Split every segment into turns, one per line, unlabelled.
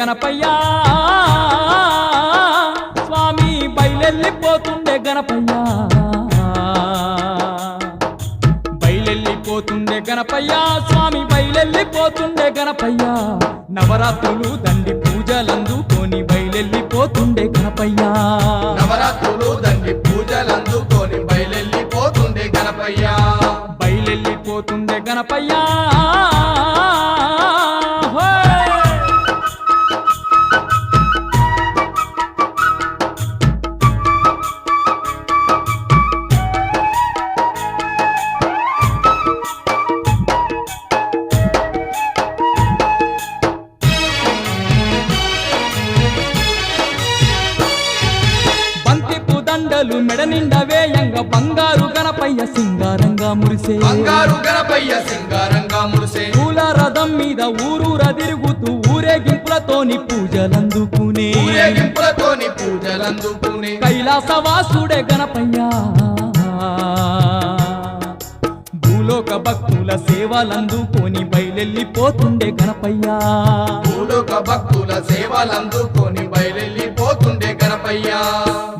గణపయ్యా. స్వామి బయలెళ్ళిపోతుండే గణపయ్యా. బయలెళ్ళిపోతుండే గణపయ్యా. స్వామి బయలెళ్ళిపోతుండే గణపయ్యా. నవరాత్రులు దండి పూజలందుకొని బయలెళ్ళిపోతుండే గణపయ్యా.
నవరాత్రులు దండి పూజలందుకొని బయలెళ్ళిపోతుండే గణపయ్య.
బయలెళ్ళిపోతుండే గణపయ్యా. సింగారంగా మురిసే.
బంగారు గణపయ్య సింగారంగా మురిసే.
పూల రథం మీద ఊరూర తిరుగుతూ ఊరేగింపులతోని పూజలందుకునే
ఊరేగింపులతోని పూజలందుకునే
కైలాసవాసుడే గణపయ్యా. భూలోక భక్తుల సేవలందుకొని బయలెళ్ళిపోతుండే గణపయ్యా.
భూలోక భక్తుల సేవలందుకొని బయలెళ్ళిపోతుండే గణపయ్య.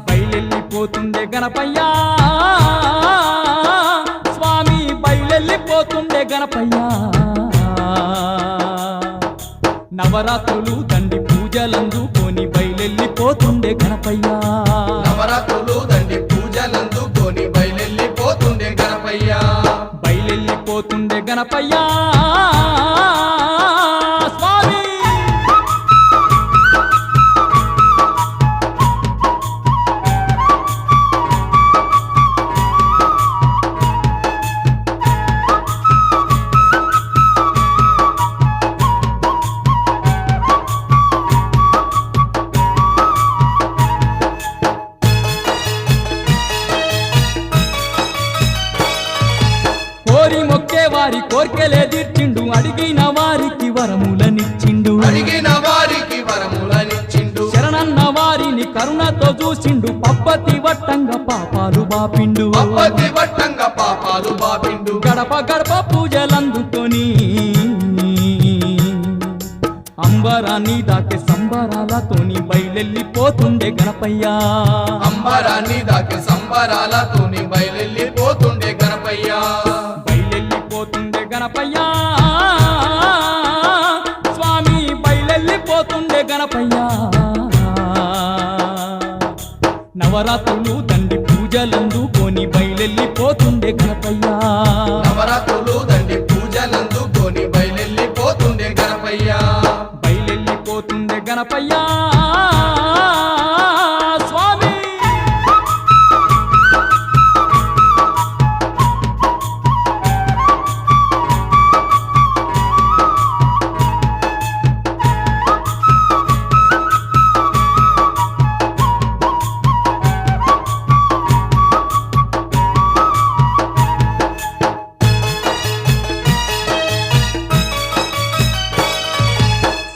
బయలెళ్ళిపోతుండే గణపయ్యా. నవరాత్రులు దండి పూజలందుకొని బయలెళ్ళిపోతుండే గణపయ్యా.
నవరాత్రులు దండి పూజలందుకొని బయలెళ్ళిపోతుండే గణపయ్య.
బయలెళ్ళిపోతుండే గణపయ్యా. బాపిండు.
పాపాలు బాపిండు.
గడప గడప పూజలందుకొని అంబరాన్ని దాకే సంబరాలతోని బయలెళ్ళిపోతుండే గణపయ్యా.
అంబరాన్ని దాకి సంబరాలతోని బయలెళ్ళిపోతుండే గణపయ్య.
బయలెళ్ళిపోతుండే గణపయ్యా. స్వామి బయలెళ్ళిపోతుండే గణపయ్యా. నవరాత్రులు గణపయ్యా స్వామి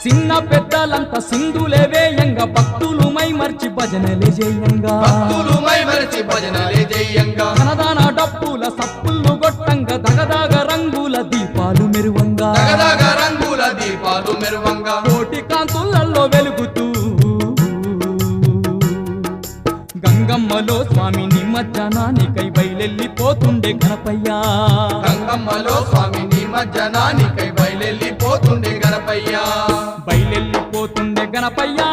చిన్న పెద్దలంతా సింధులే వేయంగా భక్తులు మై మర్చి భజనలే చేయంగా.
భక్తులు మై మరచి భజనలే జయంగా
ధనదాన డప్పుల సప్పుళ్ళు గొట్టంగా దగదాగ రంగుల దీపాలు మెరువంగా.
దగదగ రంగుల దీపాలు మెరువంగా.
కోటి కాంతులలో వెలుగుతూ. గంగమ్మలో స్వామి నిమజ్జనానికై బయలెళ్ళిపోతుండే గణపయ్యా.
గంగమ్మలో స్వామి నిమజ్జనానికై బయలెళ్ళిపోతుండే గణపయ్య.
బయలెళ్ళిపోతుండే గణపయ్యా.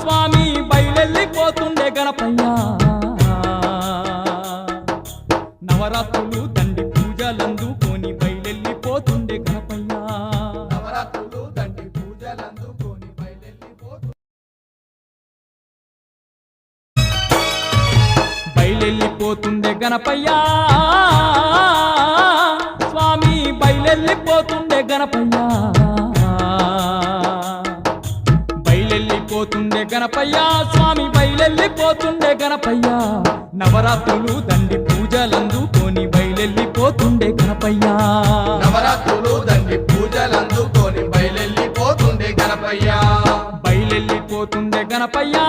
స్వామి బయలెళ్ళిపోతుండే గణపయ్యా. నవరాత్రులు దండి పూజలందుకొని బయలెళ్ళిపోతుండే గణపయ్యా.
నవరాత్రులు దండి పూజలందుకొని బయలెళ్ళిపోతుండే
బయలెళ్ళిపోతుండే గణపయ్యా. స్వామి బయలెళ్ళిపోతుండే గణపయ్యా. గణపయ్యా స్వామి బయలెళ్ళిపోతుండే గణపయ్యా. నవరాత్రులు దండి పూజలందుకొని బయలెళ్ళిపోతుండే గణపయ్యా.
నవరాత్రులు దండి పూజలందుకొని బయలెళ్ళిపోతుండే గణపయ్య.
బయలెళ్ళిపోతుండే గణపయ్యా.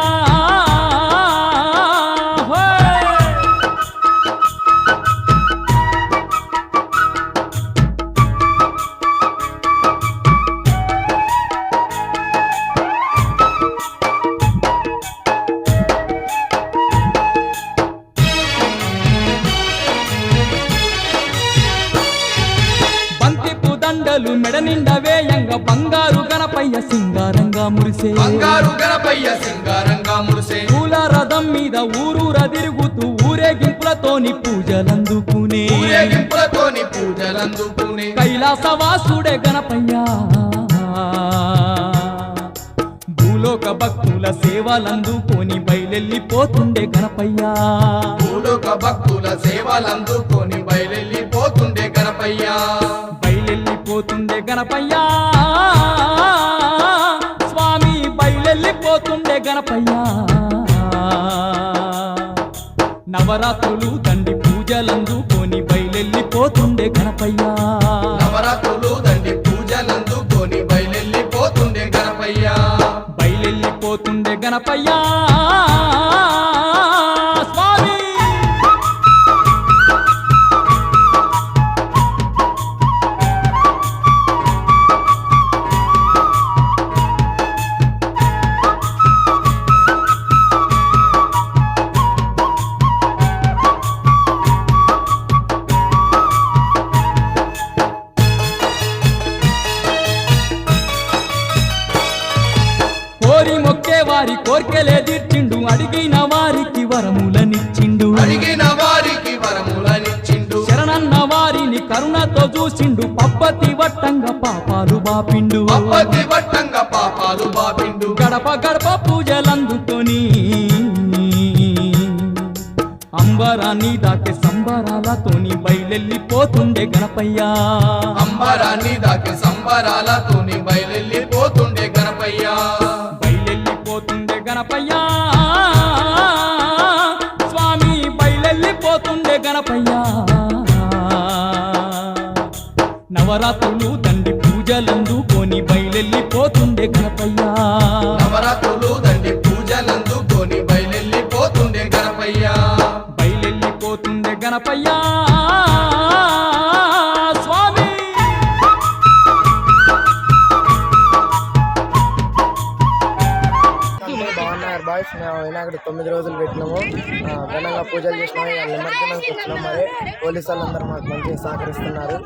మురిసే.
బంగారు గణపయ్య సింగారంగా మురిసే.
పూల రథం మీద ఊరూర తిరుగుతూ ఊరేగింపులతోని పూజలందుకునే
ఊరేగింపులతోని పూజలందుకునే
కైలాసవాసుడే గణపయ్య. భూలోక భక్తుల సేవలందుకొని బయలెళ్ళిపోతుండే గణపయ్య.
భూలోక భక్తుల సేవలందుకొని
నవరాత్రులు దండి పూజలందుకొని బయలెళ్ళిపోతుండే గణపయ్య.
నవరాత్రులు దండి పూజలందుకొని బయలెళ్ళిపోతుండే గణపయ్య.
బయలెళ్ళిపోతుండే గణపయ్య. కోరి మొక్కే వారి కోర్కెలే తీర్చిండు. అడిగిన వారికి వరములనిచ్చిండు.
అడిగిన వారికి వరములనిచ్చిండు.
శరణన్న వారిని కరుణతో చూసిండు. పబ్బతి వట్టంగా పాపాలు బాపిండు.
అప్పటి వట్టంగా పాపాలు బాపిండు.
గడప గడప పూజలందుకొని అంబరాన్ని దాటి సంబరాలతోని బయలెళ్ళిపోతుండే గణపయ్య.
అంబరాన్ని దాకి సంబరాలతోని బయలెళ్ళిపోతుండే
నవరాత్రులు తండ్రి
బాయ్స్ మేము వినాయకుడు తొమ్మిది రోజులు పెట్టినాము. ఆ, ఘనంగా పూజలు చేసినాము. ఇవాళ నిమజ్జనానికి వచ్చినాం మరి. పోలీసు వాళ్ళందరూ మాకు మంచిగా సహకరిస్తున్నారు.